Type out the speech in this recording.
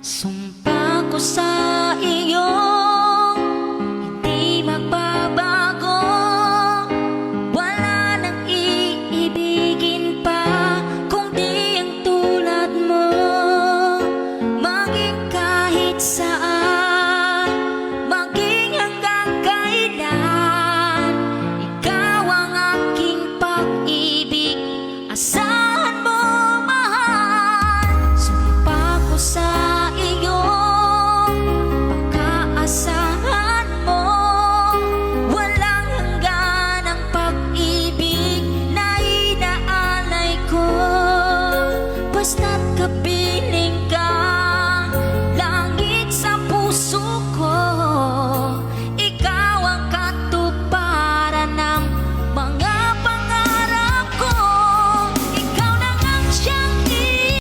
Sumpa ko sa basta't beat.